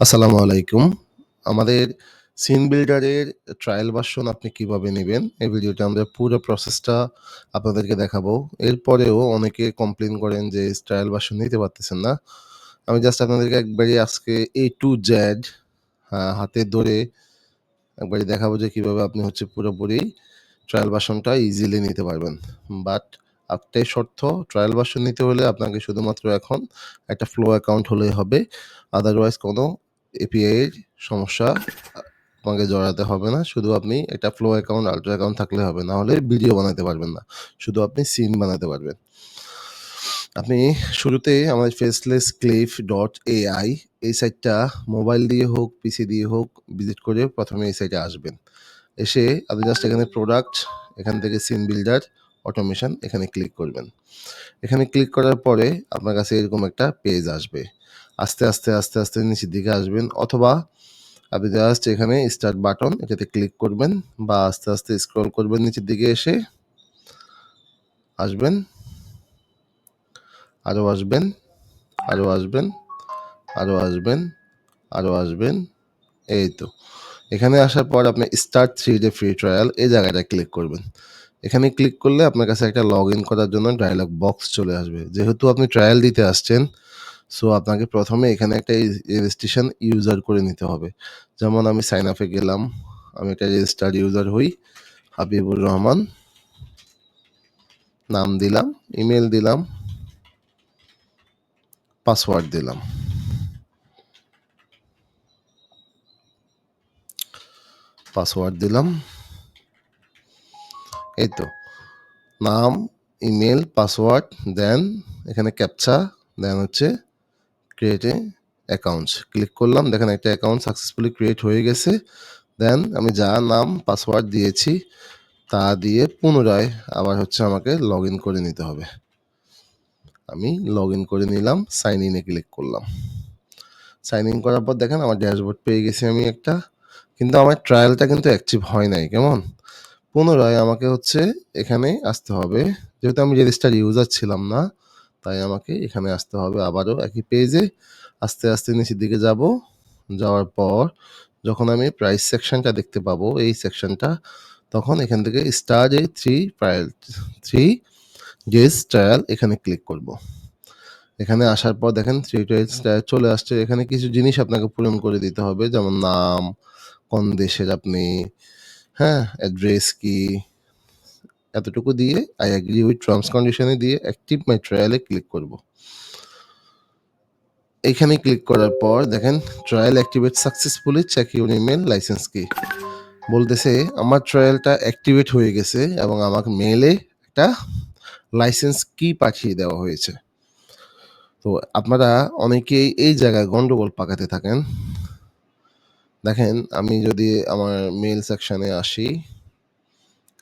আসসালামু আলাইকুম। আমাদের সিন বিল্ডারের ট্রায়াল ভার্সন আপনি কীভাবে নেবেন এই ভিডিওতে আমরা পুরো প্রসেসটা আপনাদেরকে দেখাবো। এরপরেও অনেকে কমপ্লেইন করেন যে ট্রায়াল ভার্সন নিতে পারতেছেন না। আমি জাস্ট আপনাদেরকে একবারে আজকে এ টু আ হাতে ধরে একবারে দেখাবো যে কীভাবে আপনি হচ্ছে পুরোপুরি ট্রায়াল ভার্সনটা ইজিলি নিতে পারবেন। বাট একটাই শর্ত ট্রায়াল ভার্সন নিতে হলে আপনাকে শুধুমাত্র এখন একটা ফ্লো অ্যাকাউন্ট হলেই হবে। আদারওয়াইজ কোনো এপিআই এর সমস্যা আপনাকে জড়াতে হবে না। শুধু আপনি একটা ফ্লো অ্যাকাউন্ট, আল্ট্রা অ্যাকাউন্ট থাকলে হবে। না হলে ভিডিও বানাতে পারবেন না। শুধু আপনি সিন বানাতে পারবেন। আপনি শুরুতে আমাদের facelesscliff.ai এই সাইটটা মোবাইল দিয়ে হোক, পিসি দিয়ে হোক ভিজিট করে ১ম এ এই সাইটে আসবেন। এসে আপনি জাস্ট এখানে প্রোডাক্ট, এখান থেকে সিন বিল্ডার, অটোমেশন এখানে ক্লিক করবেন। এখানে ক্লিক করার পরে আপনার কাছে এরকম একটা পেজ আসবে। আস্তে, আস্তে, আস্তে, আস্তে নিচের দিকে আসবেন অথবা আপনি জাস্ট এখানে স্টার্ট বাটন এটাতে ক্লিক করবেন বা আস্তে, আস্তে স্ক্রল করবেন নিচের দিকে এসে আসবেন। আরও আসবেন, আরও আসবেন, আরও আসবেন, আরও আসবেন। এই তো। এখানে আসার পর আপনি start three day free trial এই জায়গাটায় ক্লিক করবেন। এখানে ক্লিক করলে আপনার কাছে একটা লগইন করার জন্য ডায়ালগ বক্স চলে আসবে। যেহেতু আপনি ট্রায়াল দিতে আসছেন, সো আপনাকে প্রথমে এখানে একটা রেজিস্ট্রেশন ইউজার করে নিতে হবে। যেমন আমি সাইন আপে গেলাম। আমি একটা রেজিস্টার্ড ইউজার হই। হাবিবুর রহমান। নাম দিলাম, ইমেল দিলাম। পাসওয়ার্ড দিলাম। পাসওয়ার্ড দিলাম। এই তো। নাম, ইমেল পাসওয়ার্ড দেন এখানে ক্যাপচা দেন হচ্ছে ক্রিয়েট এ অ্যাকাউন্টস ক্লিক করলাম। দেখেন একটা অ্যাকাউন্ট সাকসেসফুলি ক্রিয়েট হয়ে গেছে। দেন আমি যা নাম, পাসওয়ার্ড দিয়েছি তা দিয়ে পুনরায় আবার হচ্ছে আমাকে লগইন করে নিতে হবে। আমি লগইন করে নিলাম। সাইন ইন ক্লিক করলাম। সাইন ইন করার পর দেখেন আমার ড্যাশবোর্ড পেয়ে গেছি আমি একটা। কিন্তু আমার ট্রায়ালটা কিন্তু অ্যাকটিভ হয় নাই। কেমন? পুনরায় আমাকে হচ্ছে এখানে আসতে হবে। যেহেতু আমি রেজিস্টার ইউজার ছিলাম না, তাই আমাকে এখানে আসতে হবে আবারও একই পেজে। আস্তে, আস্তে নিচের দিকে যাব যাওয়ার পর যখন আমি প্রাইস সেকশনটা দেখতে পাবো এই সেকশনটা, তখন এখান থেকে start a 3 trial 3 days trial এখানে ক্লিক করব। এখানে আসার পর দেখেন থ্রি ডেজ ট্রায়াল চলে আসছে। এখানে কিছু জিনিস আপনাকে পূরণ করে দিতে হবে। যেমন নাম, কোন দেশের আপনি, হ্যাঁ? অ্যাড্রেস কি? এতটুকু দিয়ে I agree with terms condition দিয়ে অ্যাক্টিভ মাই ট্রায়াল ক্লিক করব। এখানে ক্লিক করার পর দেখেন trial activate successfully check your email license key. বলতেছে, আমার ট্রায়ালটা অ্যাক্টিভেট হয়ে গেছে এবং আমাকে মেলে একটা লাইসেন্স কি পাঠিয়ে দেওয়া হয়েছে। তো আপনারা অনেকেই এই জায়গায় গন্ডগোল পাকাতে থাকেন। দেখেন, আমি যদি আমার মেল সেকশনে আসি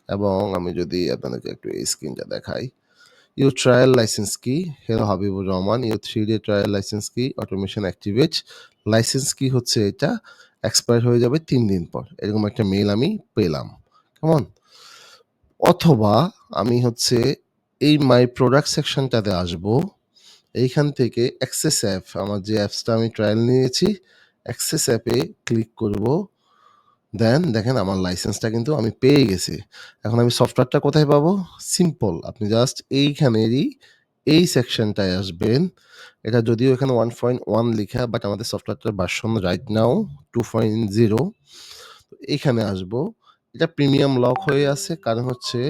এবং আমি যদি আপনাদেরকে একটু এই স্ক্রিনটা দেখাই। Your trial license key? Hello Habibur Rahman. You three day trial license key? Automation activate. License key হচ্ছে এটা এক্সপায়ার হয়ে যাবে তিন দিন পর। এরকম একটা মেল আমি পেলাম। কেমন? অথবা আমি হচ্ছে এই মাই প্রোডাক্ট সেকশনটাতে আসব। এইখান থেকে অ্যাক্সেস অ্যাপ আমার যে অ্যাপসটা আমি ট্রায়াল নিয়েছি, অ্যাক্সেস অ্যাপে ক্লিক করব। দেন দেখেন আমার লাইসেন্সটা কিন্তু আমি পেয়ে গেছি। এখন আমি সফটওয়্যারটা কোথায় পাবো? সিম্পল আপনি জাস্ট এইখানেরই এই সেকশনটায় আসবেন। এটা যদিও এখানে 1.1 লিখা বাট আমাদের সফটওয়্যারটার version right now two point zero এইখানে আসব। এটা প্রিমিয়াম লক হয়ে আছে। কারণ হচ্ছে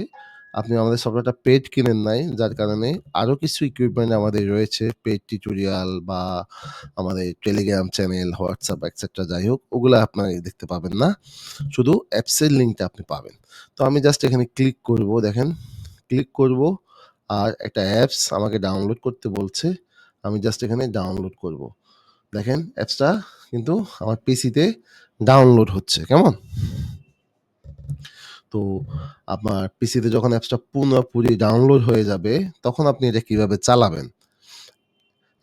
আপনি আমাদের সফটওয়্যারটা পেড কিনেন নাই। যার কারণে আরও কিছু ইকুইপমেন্ট আমাদের রয়েছে। পেড টিউটোরিয়াল বা আমাদের টেলিগ্রাম চ্যানেল, হোয়াটসঅ্যাপ এটসেট্রা যাই হোক ওগুলো আপনারা দেখতে পাবেন না। শুধু অ্যাপসের লিঙ্কটা আপনি পাবেন। তো আমি জাস্ট এখানে ক্লিক করব দেখেন। ক্লিক করব আর একটা অ্যাপস আমাকে ডাউনলোড করতে বলছে। আমি জাস্ট এখানে ডাউনলোড করব। দেখেন অ্যাপসটা কিন্তু আমার পিসিতে ডাউনলোড হচ্ছে। কেমন? তো আপনার পিসিতে যখন অ্যাপসটা পুরোপুরি ডাউনলোড হয়ে যাবে, তখন আপনি এটা কীভাবে চালাবেন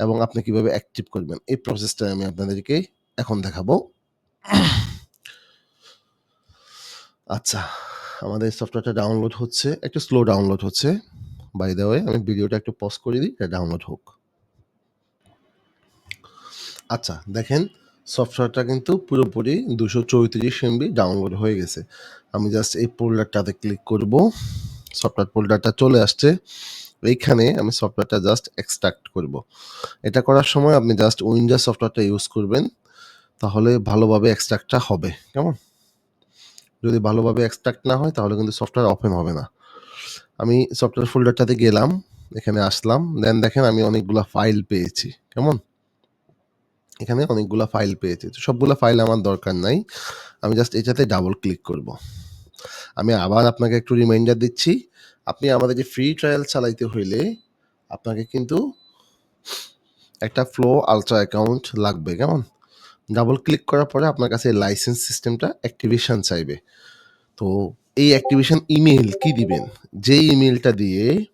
এবং আপনি কীভাবে অ্যাক্টিভ করবেন এই প্রসেসটা আমি আপনাদেরকে এখন দেখাবো। আচ্ছা, আমাদের সফটওয়্যারটা ডাউনলোড হচ্ছে। একটু স্লো ডাউনলোড হচ্ছে। বাই দ্য ওয়ে আমি ভিডিওটা একটু পজ করে দিই, এটা ডাউনলোড হোক। আচ্ছা, দেখেন সফটওয়্যারটা কিন্তু পুরোপুরি 234 এমবি ডাউনলোড হয়ে গেছে। আমি জাস্ট এই ফোল্ডারটাতে ক্লিক করব। সফটওয়্যার পোল্ডারটা চলে আসছে। এইখানে আমি সফটওয়্যারটা জাস্ট এক্সট্রাক্ট করব। এটা করার সময় আপনি জাস্ট উইন্ডোজ সফটওয়্যারটা ইউজ করবেন। তাহলে ভালোভাবে এক্সট্রাক্টটা হবে। কেমন? যদি ভালোভাবে এক্সট্রাক্ট না হয়, তাহলে কিন্তু সফটওয়্যার ওপেন হবে না। আমি সফটওয়্যার ফোল্ডারটাতে গেলাম। এখানে আসলাম। দেন দেখেন আমি অনেকগুলা ফাইল পেয়েছি। কেমন? এখানে অনেকগুলা ফাইল পেয়েছি। তো সবগুলো ফাইল আমার দরকার নাই। আমি জাস্ট এটাতে ডাবল ক্লিক করব। আমি আবার আপনাকে একটু রিমাইন্ডার দিচ্ছি। আপনি আমাদের যে ফ্রি ট্রায়াল চালাইতে হইলে আপনাকে কিন্তু একটা ফ্লো আলট্রা অ্যাকাউন্ট লাগবে। কেমন? ডাবল ক্লিক করার পরে আপনার কাছে লাইসেন্স সিস্টেমটা অ্যাক্টিভেশন চাইবে। তো এই অ্যাক্টিভেশন ইমেল কি দিবেন? যে ইমেলটা দিয়ে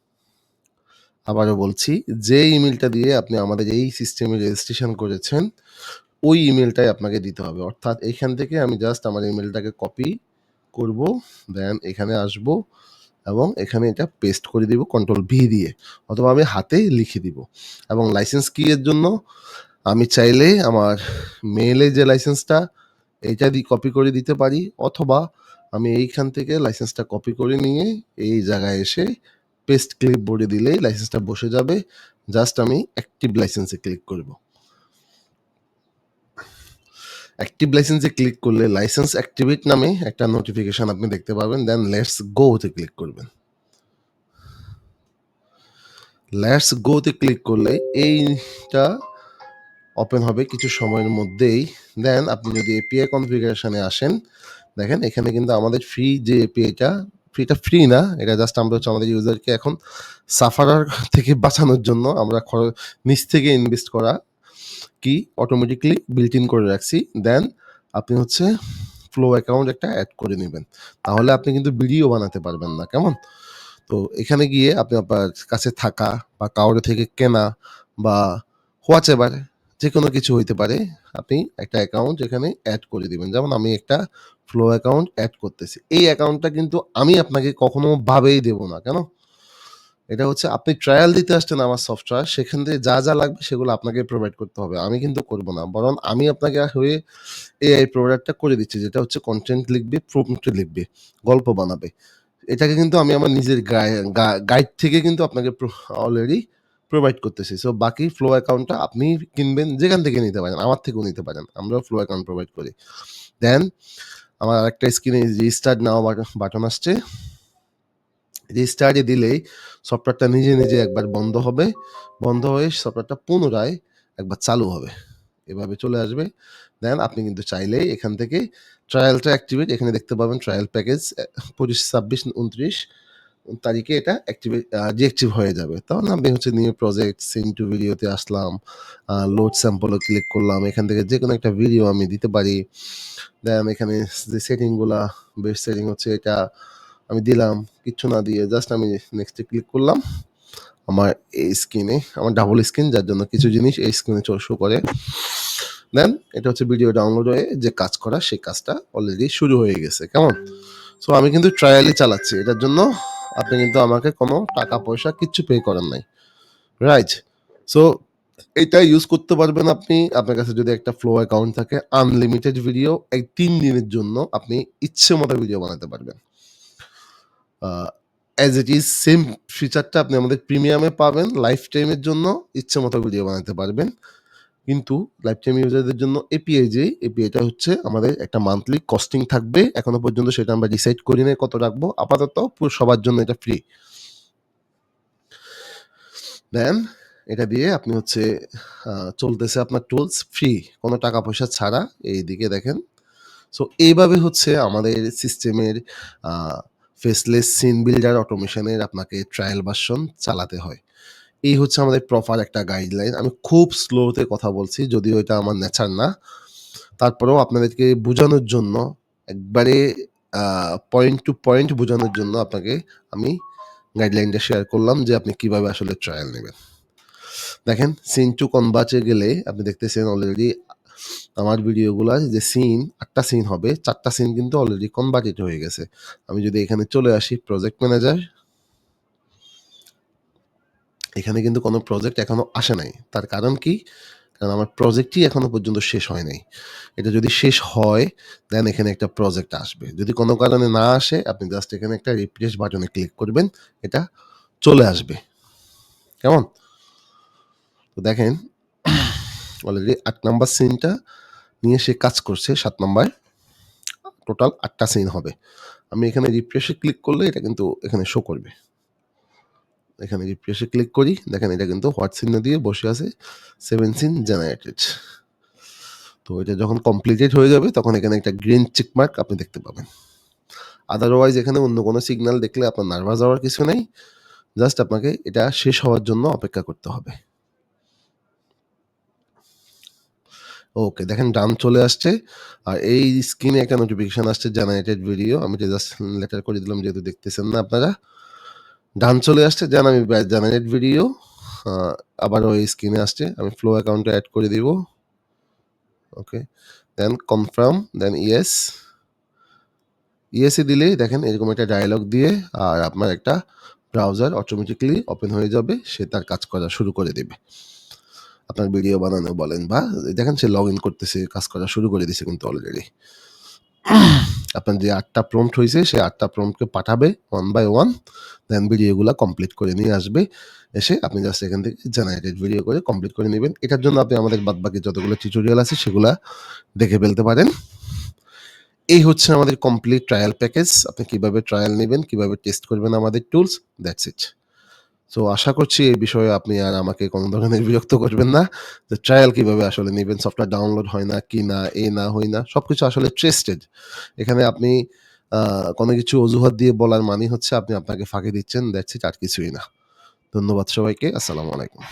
আবারও বলছি, যে ইমেলটা দিয়ে আপনি আমাদের এই সিস্টেমে রেজিস্ট্রেশন করেছেন, ওই ইমেলটাই আপনাকে দিতে হবে। অর্থাৎ এইখান থেকে আমি জাস্ট আমার ইমেলটাকে কপি করব। দেন এখানে আসব এবং এখানে এটা পেস্ট করে দিব কন্ট্রোল ভি দিয়ে। অথবা আমি হাতে লিখে দিব। এবং লাইসেন্স কি এর জন্য? আমি চাইলে আমার মেলে যে লাইসেন্সটা এইটা দিয়ে কপি করে দিতে পারি অথবা আমি এইখান থেকে লাইসেন্সটা কপি করে নিয়ে এই জায়গায় এসে পেস্ট ক্লিপবোর্ডে দিলেই লাইসেন্সটা বসে যাবে। জাস্ট আমি অ্যাক্টিভ লাইসেন্সে ক্লিক করব। অ্যাক্টিভ লাইসেন্সে ক্লিক করলে লাইসেন্স অ্যাক্টিভেট নামে একটা নোটিফিকেশন আপনি দেখতে পাবেন। দেন লেটস গো তে ক্লিক করবেন। লেটস গো তে ক্লিক করলে এইটা ওপেন হবে কিছু সময়ের মধ্যেই। দেন আপনি যদি এপিআই কনফিগারেশনে আসেন, দেখেন এখানে কিন্তু আমাদের ফ্রি যে এপিআইটা, ফ্রিটা ফ্রি না। এটা জাস্ট আমরা হচ্ছে আমাদের ইউজারকে এখন সাফারার থেকে বাঁচানোর জন্য আমরা নিজ থেকে ইনভেস্ট করা কি অটোমেটিক্যালি বিল্ট ইন করে রাখছি। দেন আপনি হচ্ছে ফ্লো অ্যাকাউন্ট একটা অ্যাড করে নেবেন তাহলে আপনি কিন্তু ভিডিও বানাতে পারবেন না। কেমন? তো এখানে গিয়ে আপনি আপনার কাছে থাকা বা কারও থেকে কেনা বা হোয়াটএভার যেকোনো কিছু হইতে পারে। আপনি একটা অ্যাকাউন্ট এখানে অ্যাড করে দিবেন। যেমন আমি একটা ফ্লো অ্যাকাউন্ট অ্যাড করতেছি। এই অ্যাকাউন্টটা কিন্তু আমি আপনাকে কখনো ভাবেই দেব না। কেন? এটা হচ্ছে আপনি ট্রায়াল দিতে আসছেন আমার সফটওয়্যার, সেখান থেকে যা, যা লাগবে সেগুলো আপনাকে প্রোভাইড করতে হবে। আমি কিন্তু করব না। বরং আমি আপনাকে হয়ে এআই প্রোভাইডটা করে দিচ্ছি। যেটা হচ্ছে কনটেন্ট লিখবে, প্রম্পট লিখবে, গল্প বানাবে। এটাকে কিন্তু আমি আমার নিজের গাইড থেকে কিন্তু আপনাকে অলরেডি প্রোভাইড করতেছি। সো বাকি ফ্লো অ্যাকাউন্টটা আপনি কিনবেন, যেখান থেকে নিতে পারেন। আমার থেকেও নিতে পারেন। আমরাও ফ্লো অ্যাকাউন্ট প্রোভাইড করি। দেন আমার আরেকটা স্ক্রিনে রিস্টার্ট নাও বাটন আসছে। রিস্টার্টে দিলেই সফটওয়্যারটা নিজে, নিজে একবার বন্ধ হবে। বন্ধ হয়ে সফটওয়্যারটা পুনরায় একবার চালু হবে। এভাবে চলে আসবে। দেন আপনি কিন্তু চাইলেই এখান থেকে ট্রায়ালটা অ্যাক্টিভেট এখানে দেখতে পাবেন ট্রায়াল প্যাকেজ ২৫, ২৬, ২৯ তারিখে এটা অ্যাক্টিভেট আ ডিঅ্যাক্টিভ হয়ে যাবে। তখন আপনি হচ্ছে নিউ প্রজেক্ট, সিন টু ভিডিওতে আসলাম। লোড স্যাম্পল ক্লিক করলাম। এখান থেকে যে কোনো একটা ভিডিও আমি দিতে পারি। দেন এখানে যে সেটিংগুলা বেস্ট সেটিং হচ্ছে এটা আমি দিলাম। কিচ্ছু না দিয়ে জাস্ট আমি নেক্সট ক্লিক করলাম। আমার এই স্ক্রিনে আমার ডাবল স্ক্রিন যার জন্য কিছু জিনিস এই স্ক্রিনে শো করে। দেন এটা হচ্ছে ভিডিও ডাউনলোড হয়ে যে কাজ করা সেই কাজটা অলরেডি শুরু হয়ে গেছে। কেমন? সো আমি কিন্তু ট্রায়ালই চালাচ্ছি। এটার জন্য আপনি কিন্তু আমাকে কোনো টাকা, পয়সা কিচ্ছু পে করেন নাই। রাইট? সো এটা ইউজ করতে পারবেন আপনি। আপনার কাছে যদি একটা ফ্লো অ্যাকাউন্ট থাকে আনলিমিটেড ভিডিও এই তিন দিনের জন্য আপনি ইচ্ছে মতো ভিডিও বানাতে পারবেন। অ্যাজ ইট ইজ সেম ফিচারটা আপনি আমাদের প্রিমিয়ামে পাবেন লাইফ টাইমের জন্য ইচ্ছে মতো ভিডিও বানাতে পারবেন। কিন্তু লাইফ টাইম ইউজারদের জন্য এপিআই যে এপিআইটা হচ্ছে আমাদের একটা মান্থলি কস্টিং থাকবে। এখনও পর্যন্ত সেটা আমরা ডিসাইড করি নাই কত রাখব। আপাতত সবার জন্য এটা ফ্রি। দেন এটা দিয়ে আপনি হচ্ছে চলতেছে আপনার টুলস ফ্রি। কোনো টাকা পয়সা ছাড়া এইদিকে দেখেন। সো এইভাবে হচ্ছে আমাদের সিস্টেমের ফেসলেস সিন বিল্ডার অটোমেশন এর আপনাকে ট্রায়াল ভার্সন চালাতে হয়। এই হচ্ছে আমাদের প্রপার একটা গাইডলাইন। আমি খুব স্লোতে কথা বলছি, যদিও এটা আমার নেচার না। তারপরেও আপনাদেরকে বোঝানোর জন্য, একবারে পয়েন্ট টু পয়েন্ট বোঝানোর জন্য আপনাকে আমি গাইডলাইনটা শেয়ার করলাম যে আপনি কীভাবে আসলে ট্রায়াল নেবেন দেখেন সিন টু কনভার্ট গেলে আপনি দেখতেছেন অলরেডি আমার ভিডিওগুলা যে সিন আটটা সিন হবে, চারটা সিন কিন্তু অলরেডি কনভার্টেড হয়ে গেছে। আমি যদি এখানে চলে আসি প্রজেক্ট ম্যানেজার এখানে কিন্তু কোনো প্রজেক্ট এখনও আসে নাই। তার কারণ কি? কারণ আমার প্রজেক্টই এখনও পর্যন্ত শেষ হয় নাই। এটা যদি শেষ হয় দেন এখানে একটা প্রজেক্ট আসবে। যদি কোনো কারণে না আসে, আপনি জাস্ট এখানে একটা রিপ্লেস বাটনে ক্লিক করবেন। এটা চলে আসবে। কেমন? তো দেখেন অলরেডি আট নাম্বার সিনটা নিয়ে সে কাজ করছে, সাত নাম্বার। টোটাল আটটা সিন হবে। আমি এখানে রিফ্রেশে ক্লিক করলে এটা কিন্তু এখানে শো করবে। এখানে রিফ্রেশে ক্লিক করি। দেখেন এটা কিন্তু হোয়াট চিহ্ন দিয়ে বসে আছে সেভেন সিন জেনারেটেড। তো এটা যখন কমপ্লিটেড হয়ে যাবে, তখন এখানে একটা গ্রিন চেক মার্ক আপনি দেখতে পাবেন। আদারওয়াইজ এখানে অন্য কোনো সিগন্যাল দেখলে আপনার নার্ভাস হওয়ার কিছু নেই। জাস্ট আপনাকে এটা শেষ হওয়ার জন্য অপেক্ষা করতে হবে। ওকে দেখেন ডান চলে আসছে। আর এই স্ক্রিনে একটা নোটিফিকেশান আসছে জেনারেটেড ভিডিও। আমি জাস্ট লেটার করে দিলাম, যেহেতু দেখতেছেন না আপনারা। ডান চলে আসছে দেন আমি জেনারেট ভিডিও আ আবারও এই স্ক্রিনে আসছে। আমি ফ্লো অ্যাকাউন্টে অ্যাড করে দিব। ওকে। দেন কনফার্ম দেন ইয়েস। ইয়েস দিলেই দেখেন এরকম একটা ডায়ালগ দিয়ে আর আপনার একটা ব্রাউজার অটোমেটিক্যালি ওপেন হয়ে যাবে। সে তার কাজ করা শুরু করে দেবে। আপনার ভিডিও বানানো বলেন বা দেখেন সে লগইন করতেছে, কাজ করা শুরু করে দিছে কিন্তু অলরেডি। আপনার যে ৮ টা প্রম্পট হইছে সে ৮ টা প্রম্পটকে পাঠাবে ওয়ান বাই ওয়ান। দেন ভিডিওগুলো কমপ্লিট করে নিয়ে আসবে। এসে আপনি জাস্ট এখান থেকে জেনারেটেড ভিডিও করে কমপ্লিট করে নেবেন এটার জন্য আপনি আমাদের বাদবাকি যতগুলো টিউটোরিয়াল আছে, সেগুলো দেখে ফেলতে পারেন। এই হচ্ছে আমাদের কমপ্লিট ট্রায়াল প্যাকেজ। আপনি কীভাবে ট্রায়াল নেবেন, কীভাবে টেস্ট করবেন আমাদের টুলস দ্যাটস ইট। সো আশা করছি এই বিষয়ে আপনি আর আমাকে কোনো ধরনের বিরক্ত করবেন না। যে ট্রায়াল কীভাবে আসলে নেবেন সফটওয়্যার ডাউনলোড হয় না, কি না, এ না, হই না সব কিছু আসলে ট্রেস্টেড এখানে আপনি কোনো কিছু অজুহাত দিয়ে বলার মানে হচ্ছে আপনি আপনাকে ফাঁকি দিচ্ছেন দেখছি আর কিছুই না। ধন্যবাদ সবাইকে। আসসালামু আলাইকুম।